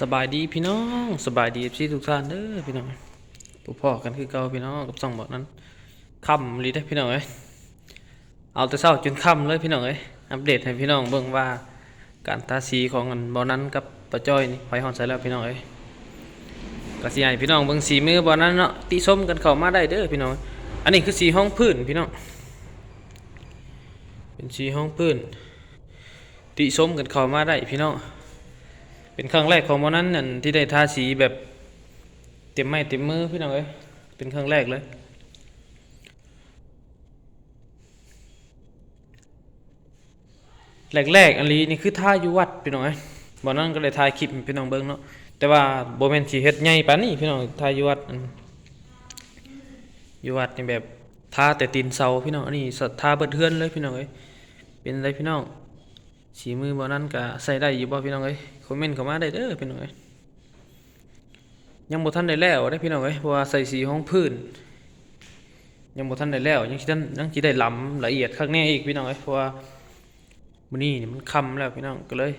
สบายดีพี่น้องสบายดีพี่ทุกท่านเด้อพี่น้องผู้พ่อกันคือเก่าพี่น้องกับสองบอกนั้นค่ำลีได้พี่น้องเอ้ยเอาแต่เช้าจนค่ำเลยพี่น้องเอ้ยอัปเดตให้พี่น้องเบิ่งว่าการทาสีของอันบอนั้นกับปะจ้อยนี่ไฟหอนใส่แล้วพี่น้องเอ้ยก็สิให้พี่น้องเบิ่งสีมือบอนั้นเนาะติชมกันเข้ามาได้เด้อพี่น้องอันนี้คือสีห้องพื้นพี่น้องเป็นสีห้องพื้นติชมกันเข้ามาได้พี่น้อง เป็นครั้งแรกของวันนั้นนั่นที่ได้ทาสีแบบเต็มไม้เต็มมือพี่น้องเอ้ยเป็นครั้งแรกเลยแรกๆอันนี้นี่คือท่าอยู่วัดพี่น้องเอ้ยวันนั้นก็เลยถ่ายคลิปพี่น้องเบิ่งเนาะแต่ว่าโบแมนสีเฮ็ดใหญ่ปานนี้พี่น้องท่าอยู่วัดอยู่วัดนี่แบบท่าแต่ตีนเสาพี่น้องอันนี้ท่าเบิดเทือนเลยพี่น้องเอ้ยเป็นไรพี่น้อง สีมือบ่นั้นก็ใส่ได้อยู่บ่พี่น้องเอ้ยคอมเมนต์เข้ามาได้เด้อพี่น้องเอ้ยยังบ่ทันได้แล้วได้พี่น้องเอ้ยเพราะว่าใส่สีห้องพื้น ยังบ่ทันได้แล้ว ยังสิทันยังสิได้ล้ำละเอียดข้างแน่อีกพี่น้องเอ้ยเพราะว่ามื้อนี้นี่มันค่ำแล้วพี่น้องก็เลย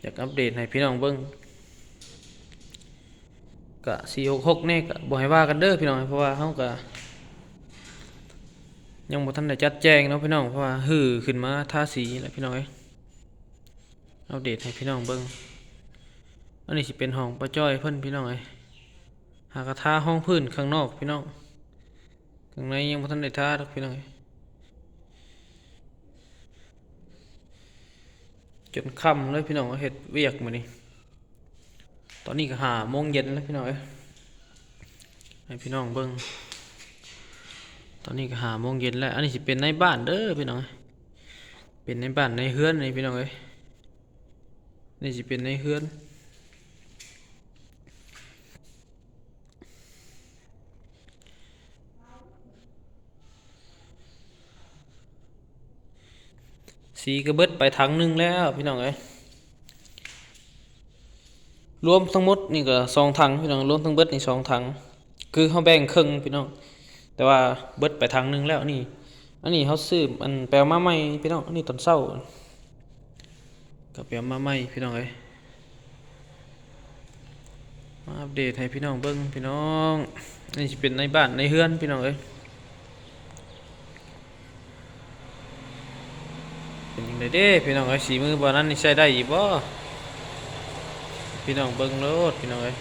อยากอัปเดตให้พี่น้องเบิ่งก็466แน่ก็บ่ให้ว่ากันเด้อพี่น้องเอ้เพราะว่าเฮาก็ ยังบ่ทันได้จัดแจงเนาะพี่น้องเพราะว่าฮือขึ้นมาทาสีแหละพี่น้องเอ้ยอัปเดตให้พี่น้องเบิ่งอันนี้สิเป็นห้องป้าจ้อยเพิ่นพี่น้องเอ้หากระทาห้องพื้นข้างนอกพี่น้องข้างในยังบ่ทันได้ทาดอกพี่น้องเอ้จนค่ำเลยพี่น้องเฮ็ดเวียกมื้อนี้ตอนนี้ก็5โมงเย็นแล้วพี่น้องเอ้ให้พี่น้องเบิ่ง ตอนนี้ก็หาโมงเย็นแล้ว อันนี้สิเป็นในบ้านเด้อพี่น้อง เป็นในบ้านในเฮือนนี่พี่น้องเอ้ยนี่สิเป็นในเฮือน สีกระเบิดไปถังหนึงแล้วพี่น้องเอ้ยรวมทั้งหมดนี่ก็สองถังพี่น้องรวมทั้งเบิดนี่สองถัง คือเขาแบ่งครึ่งพี่น้อง แต่ว่าเบิดไปทางนึงแล้วนี่ อันนี้เขาซื้อมันแปลมาใหม่พี่น้อง อันนี้ตอนเศร้าก็แปลมาใหม่พี่น้องเอ้ยมาอัปเดตให้พี่น้องเบิ่งพี่น้องอันนี่สิเป็นในบ้านในเฮือนพี่น้องเอ้ยเป็นยังไงเด้พี่น้องเอ้ยสีมือบ่นั้นนี่ใช้ได้อีกบ่พี่น้องเบิ่งโลดพี่น้องเอ้ย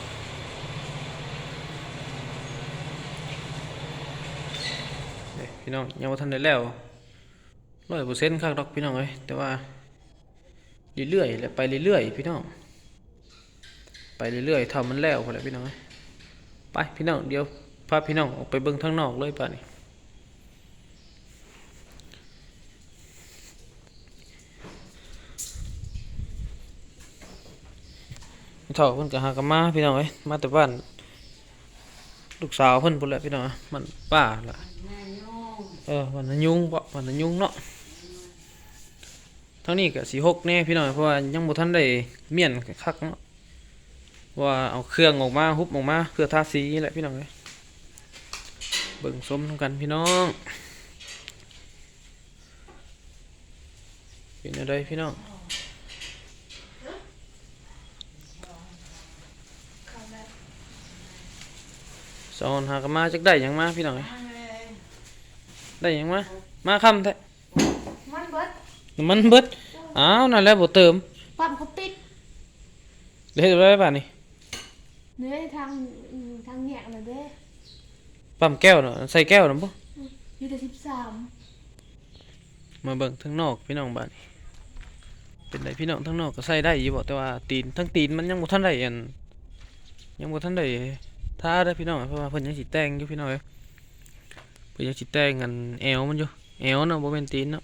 เด้ พี่น้องยังบ่ทันได้แล้วร้อยเปอร์เซ็นต์คักดอกพี่น้องเอ้ยแต่ว่าเรื่อยๆและไปเรื่อยๆพี่น้องไปเรื่อยๆทำมันแล้วพอแล้วพี่น้องเอ้ยไปพี่น้องเดี๋ยวพาพี่น้องออกไปเบิ่งทางนอกเลยป่ะนี่เท่าเพิ่นก็หากันมาพี่น้องเอ้ยมาแต่บ้านลูกสาวเพิ่นพุ่นแหละพี่น้องมันป้าล่ะ เออวันนั้นยุงบ่วันนั้นยุงเนาะทั้งนี้ก็สีหกแน่พี่น้อยเพราะว่ายังบ่ทันได้เมียนคักเนาะว่าเอาเครื่องออกมาฮุบออกมาเพื่อทาสีแหละพี่น้องเอ้ยเบิ่งส้มนำกันพี่น้องเป็นอะไรพี่น้องสอนหากันมาจักได้หยังมาพี่น้องเอ้ย ได้หยังมามาคำแท้มันเบิดน้ำมันเบิดอ้าวนั่นแหละบ่เติมปั๊มเขาปิดเดี๋ยวเฮ็ดไว้ป่านนี้เนื้อทางอืมทางแยกเลยเด้ปั๊มแก้วเนาะใส่แก้วเนาะบ่อยู่แต่สิบสามมาเบิ่งทั้งนอกพี่น้องบ้านนี้เป็นไดพี่น้องทั้งนอกก็ใส่ได้อยู่บ่แต่ว่าตีนทั้งตีนมันยังบ่ทันได้อันยังบ่ทันได้ทาเด้อพี่น้องเพราะว่าเพิ่นยังสิแต่งอยู่พี่น้องเอ้ย เพิ่นยังสิแต่งอันแอวมันอยู่แอวเนาะบ่แม่นตีนเนาะ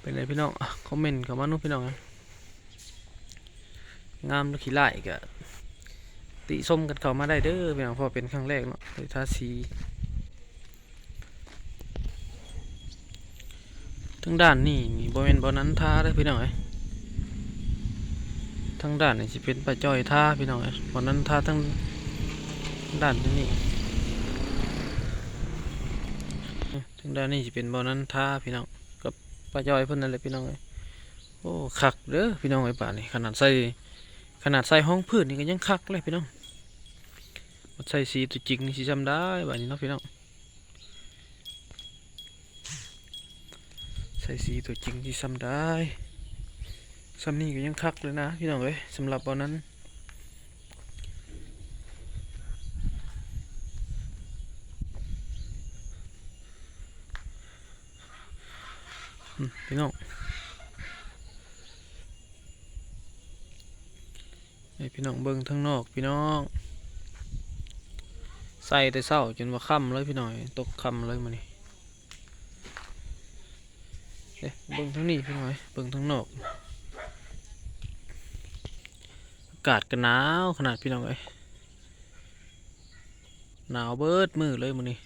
เป็นไรพี่น้องคอมเมนต์เข้ามานาะพี่น้องเอ้ยงามหรือขี้ร้ายก็ติชมกันเข้ามาได้เด้อพี่น้องพราะว่าเป็นครั้งแรกเนาะทาสีทั้งด้านนี่นี่บริเวณบอนั้นท่าได้พี่น้องเอ้ทั้งด้านนี่สิเป็นปลาจ้อยท่าพี่น้องเอ้บอนั้นท่าทั้งด้านนี้ ทั้งด้านนี้สิเป็นบอนั้นท่าพี่น้องกับปลาจ้อยเพิ่นนั่นแหละพี่น้องเอ้ยโอ้คักเด้อพี่น้องไอ้ป่านนี่ขนาดใส่ขนาดใส่ห้องพื้นนี่ก็ยังคักเลยพี่น้องมาใส่สีตัวจริงนี่สิจำได้แบัดนี้เนาะพี่น้องใส่สีตัวจริงที่จำได้ซ้ำนี่ก็ยังคักเลยนะพี่น้องเอ้ยสำหรับวันนั้น พี่น้องให้พี่น้องเบิ่งทั้งนอกพี่น้อง ใส่แต่เศร้าจนว่าค่ำเลยพี่หน้อย ตกค่ำเลยมานี่เด้เบิ่งทั้งนี้พี่หน้อย เบิ่งทั้งนอก อากาศก็หนาวขนาดพี่น้องเอ้ยหนาวเบิดมือเลยมื้อนี้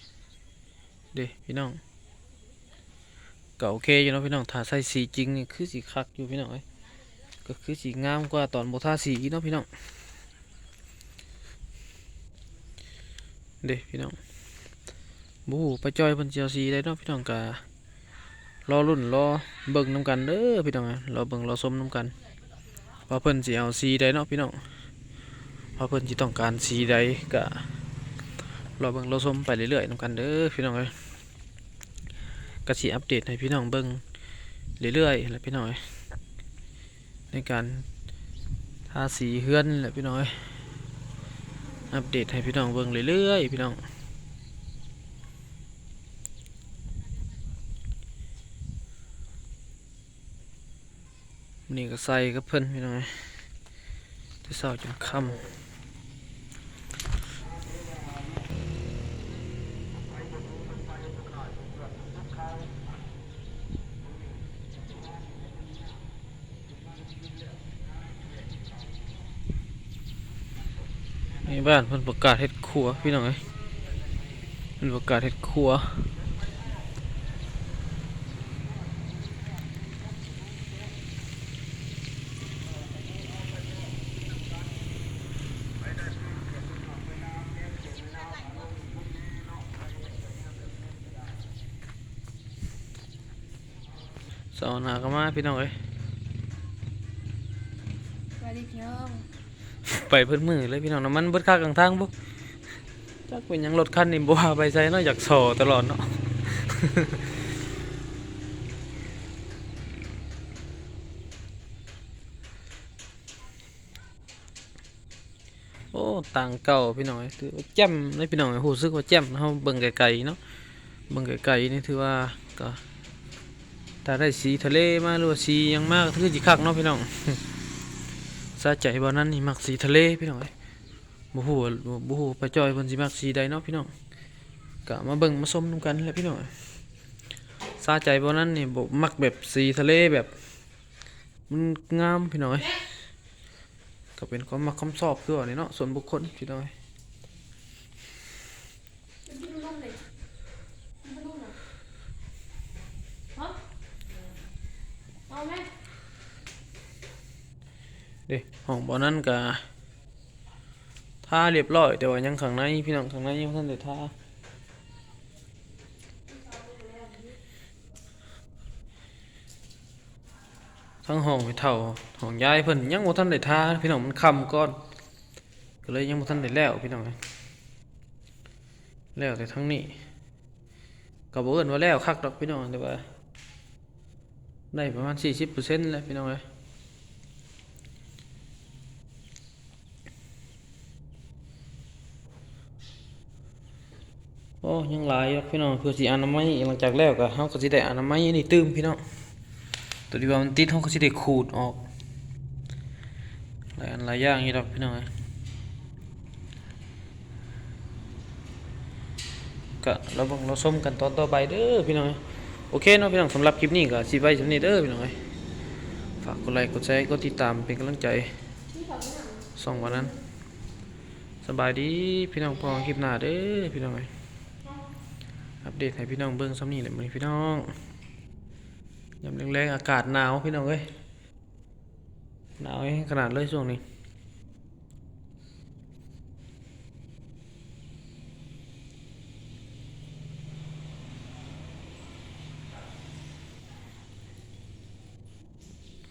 เด้พี่น้อง ก็โอเคอยู่เนาะพี่น้องถ้าใส่สีจริงนี่คือสีคักอยู่พี่น้องเอ้ยก็คือสีงามกว่าตอนบ่ทาสีเนาะพี่น้องเด้พี่น้องบู๊ไปจอยเพิ่นเจียวสีได้เนาะพี่น้องก็รอรุ่นรอเบิ่งนํกันเด้อพี่น้องเอ้รอเบิ่งรอชมนํกันว่าเพิ่นสิเอาสีใดเนาะพี่น้องว่าเพิ่นสิต้องการสีใดก็รอเบิ่งรอชมไปเรื่อยๆน้ำกันเด้อพี่น้องเอ้ย ก็สิอัปเดตให้พี่น้องเบิ่งเรื่อยๆแหละพี่น้อย ในการทาสีเฮือนแหละพี่น้อย อัปเดตให้พี่น้องเบิ่งเรื่อยๆพี่น้องนี่ก็ใส่กับเพิ่นพี่น้อยแต่เช้าจนค่ำ นี่บ้านเพิ่นประกาศเฮ็ดครัวพี่น้องเอ้ยเพิ่นประกาศเฮ็ดครัวสาร์หน้าก็มาพี่น้องเอ้ยสวัสดีพี่น้อง ไปเพิ่นมือเลยพี่น้องน้ำมันเบิดค่ากลางทางบ่จักเป็นหยังรถคันนี่บ่ว่าไปใส่เนาะอยากโซตลอดเนาะโอ้ต่างเก่าพี่น้องเอ้ยถือว่าแจ่มเลยพี่น้องเอ้ยรู้สึกว่าแจ่มเฮาเบิ่งไกลๆเนาะเบิ่งไกลๆนี่ถือว่าก็ถ้าได้สีทะเลมาหรือว่าสีหยังมากคือสิคักเนาะพี่น้อง สะใจบ่นั้นนี่มักสีทะเลพี่น้องเอ้ยบ่ฮู้บ่ฮู้ว่าป้าจ้อยเพิ่นสิมักสีใดเนาะพี่น้องก็มาเบิ่งมาชมนํกันแหละพี่น้องเอ้ยสะใจบ่นั้นนี่บ่มักแบบสีทะเลแบบ มันงามพี่น้องเอ้ยก็เป็นความมักความชอบคือว่านี่เนาะส่วนบุคคลพี่น้องเอ้ยพี่นุ่มเลยพี่นุ่มเหรอาไหม ดห้องบ่นั้นก็ทาเรียบร้อยแต่ว่ายังข้างในพี่น้องข้างในยังบ่ทันได้ท่าทั้งห้องไปเท่าห้องยายเพิ่นยังบ่ทันได้ท่าพี่น้องมันค่ำก่อนก็เลยยังบ่ทันได้แล้วพี่น้องแล้วแต่ทั้งนี้ก็บ่เอิ้นว่าแล้วคักดอกพี่น้องแต่ว่าได้ประมาณ40%แล้วพี่น้องเอ้ย อ้ยังหลายพี่น้องเพื่อสิอนามัยหลังจากแล้วก็เฮาก็สิได้อนามัยนี่ตื้มพี่น้องตัวที่ว่ามันติดเฮาก็สิได้ขูดออกหลายอันหลายอย่างอยู่ดอกพี่น้องเอ้ยก็เราบังเราส้มกันตอนต่อไปเด้อพี่น้องโอเคเนาะพี่น้องสำหรับคลิปนี้ก็สิไว้สำนี้เด้อพี่น้องเอ้ยฝากกดไลค์กดแชร์กดติดตามเป็นกำลังใจส่องวันนั้นสบายดีพี่น้องพอคลิปหน้าเด้อพี่น้องเอัปเดตให้พี่น้องเบิ้งซ้ำนี่แหละมือนี้พี่น้องยามแรงๆอากาศหนาวพี่น้องเอ้ยหนาวแห้ขนาดเลยช่วงนี้